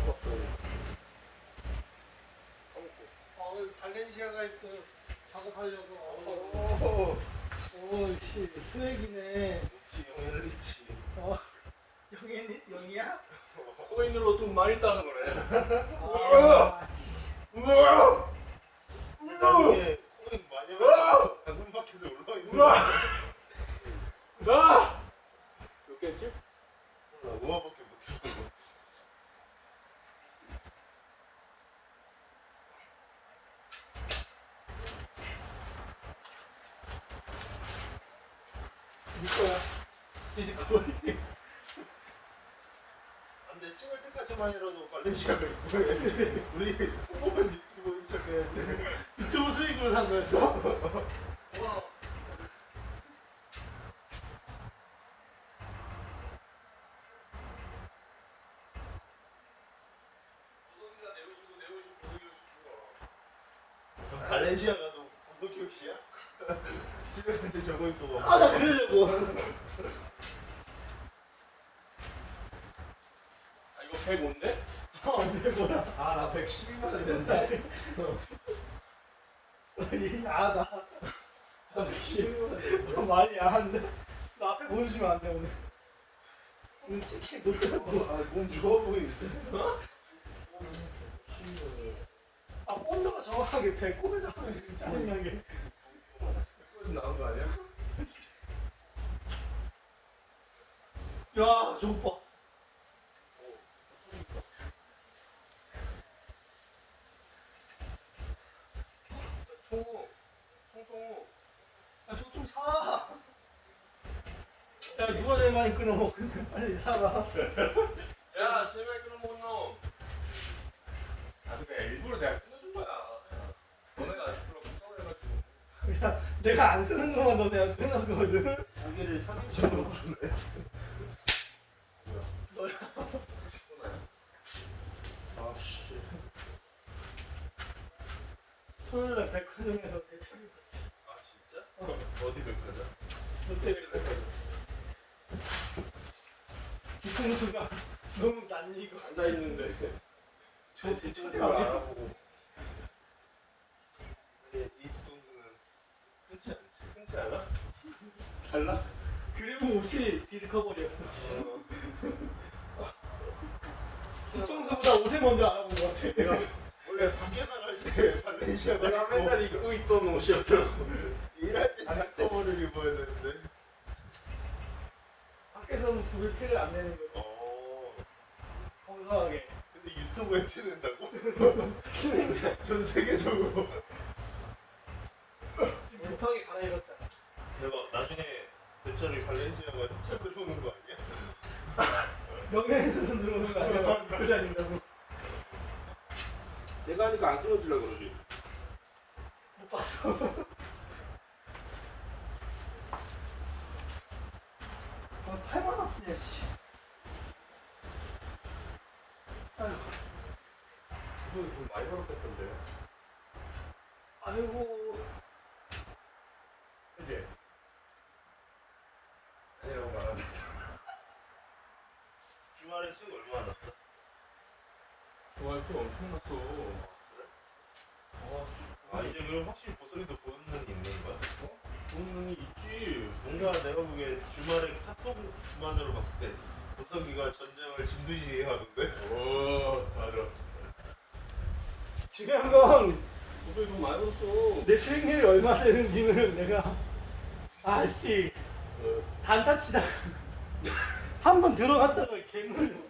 먹고. 어, 발렌시아가 있어. 작업하려고. 오. 오, 씨, 스웩이네. 리치 영앤 리치. 어, 영이 영이야? 코인으로 돈 많이 따는 거래. 아, 씨. 우와. 나중에 코인 많이 하면 당근마켓에 올라와 있는. 거야. 나. 몇 개였지? 몰라 우아밖에 못했어. 네 거야. 디스코버리. 안돼 찍을 때까지만이라도 발렌시아가 있고 해. 우리 성공한 유튜버인 척 해야지. 유튜브 수익으로 산 거였어? 발렌시아가 너 구속기 혹시야? 집에한테 저거 입고 가. 아, 나 그러려고. 아 이거 105인데? 어, 내 뭐야. 아 나 112만 했는데. 이 야하다. 나 112만 했는데. 너 많이 야한데? 너 앞에 보여주면 안 돼, 오늘. 오늘 찍히 못 하고. 아 몸 좋아 보이는데. 아, 본드가 정확하게 배꼽에다 하면 지금 짜증나게. 그래서 나온 거 아니야? 야, 저거 봐. 총우. 총총우. 야, 누가 제일 많이 끊어먹는데? 빨리 사라. 야 제발 끊어먹은 놈. 아 그니까 일부러 내가 끊어준 거야. 너네가 죽으라고 서운해가지고. 야, 내가 안 쓰는 거만 너 내가 끊었거든. 자기를 사기치는 부르네. 너야. 아 씨. 토요일 날 백화점에서 대처리 아 진짜? 어디 백화점? 롯데 백화점. 뒤통수가 너무 낯익어. 앉아 있는데. 저 대처리 아니야? 알아보고. 근데 이 뒤통수는 흔치 흔치 않아? 달라? 그리고 옷이 디스커버리였어. 뒤통수보다 옷에 먼저 알아본 것 같아. 내가 원래 밖에 나갈 때 발렌시아가 내가 입고 맨날 입고 있던 옷이었어. 일할 때 디스커버리를 입어야 되는데. 밖에서는 구글 티를 안 내는 거지. 어. 건강하게. 근데 유튜브에 티낸다고? 전 세계적으로. 지금 급하게 갈아입었잖아. 대박. 나중에 대철이 발렌시아가 차 들어오는 거 아니야? 명예훼손 들어오는 거 아니야? 입고 다닌다고. 내가 하니까 안 끊어주려 그러지. 못 봤어. 아, 팔만 아프냐, 씨. 아이고. 이거 돈 많이 벌었겠던데. 아이고. 그지? 아니라고 말하는 주말에 수익 얼마나 났어? 좋아요 수 엄청 났어. 아 이제 그럼 확실히 보석이도 보는 눈이 있는 거야? 좋은 눈이 있지. 뭔가 내가 보기에 주말에 카톡만으로 봤을 때 보석이가 전쟁을 진듯이 하던데? 오 맞아. 중요한 건, 오늘 돈 많이 벌었어. 내 수익률이 얼마 되는지는 내가, 아씨, 어. 단타 치다. 한 번 들어갔다가 괴물.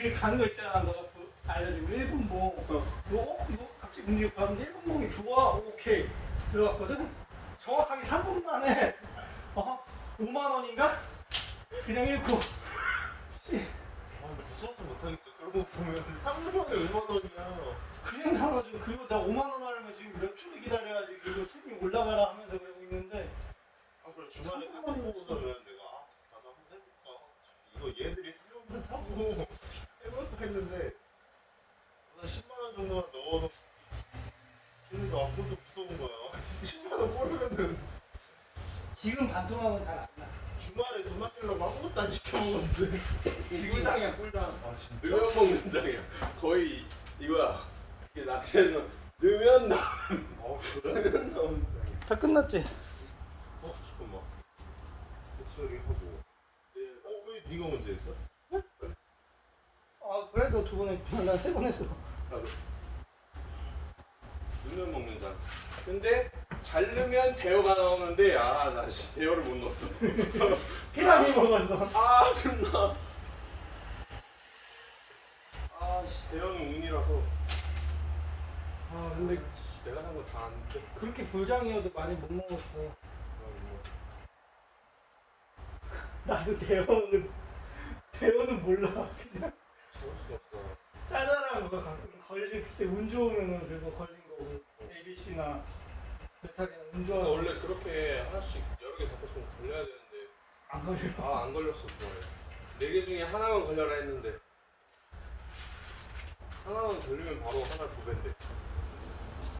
그 가는 거 있잖아. 너가 그 알려주고. 일본 뭐. 뭐, 뭐, 갑자기 움직여 가는데 일본 몽이 좋아. 오케이. 들어갔거든? 정확하게 3분 만에, 어? 5만 원인가? 그냥 읽고. 씨. 아 무서워서 못하겠어 그런 거 보면 3년에 얼마 원이야 그냥 사가지고 그리고 나 5만 원 하려면 지금 몇 주를 기다려가지고 이거 수익이 올라가라 하면서 그러고 있는데 아 그래 주말에 카톡 보고서는 내가 아 나도 한번 해볼까 이거 얘들이 3년만 사고 해볼까 했는데 10만 원 정도만 넣어놓고 걔네도 아무것도 무서운 거야 10만 원 꼬르면은 지금 반토막은 잘 안 나. 주말에 돈 아끼려고 아무것도 안 시켜 먹었는데 꿀당이야 꿀당. 아 진짜? 넣으면 먹는 장이야. 거의 이거야. 이게 낚시는 넣으면 나. 아 그래? 넣으면 나오는 장이야. 다 끝났지? 어 잠깐만 헛소리 하고 어왜 네가 먼저 했어? 아 그래 너두 번 했구나. 난 세 번 했어. 나도. 넣으면 먹는 장. 근데 잘 넣으면 대어가 나오는데 아나 대어를 못 넣었어. 피라미 먹었어. 아 존나. 아씨 대어는 운이라서. 아 근데 씨, 내가 산 거 다 안 뺐어. 그렇게 불장이어도 많이 못 먹었어. 나도 대원을 대원은 몰라. 그냥 짜잘한 거 가끔 걸리 그때 운 좋으면은 그거 걸린 거고 ABC나 메탈이나 운 그러니까 좋아 원래 그렇게 하나씩 여러 개 잡혔으면 걸려야 되는데. 안 걸려. 아 안 걸렸어 주말에 네개 중에 하나만 걸려라 했는데. 하나만 걸리면 바로 하나 두 배인데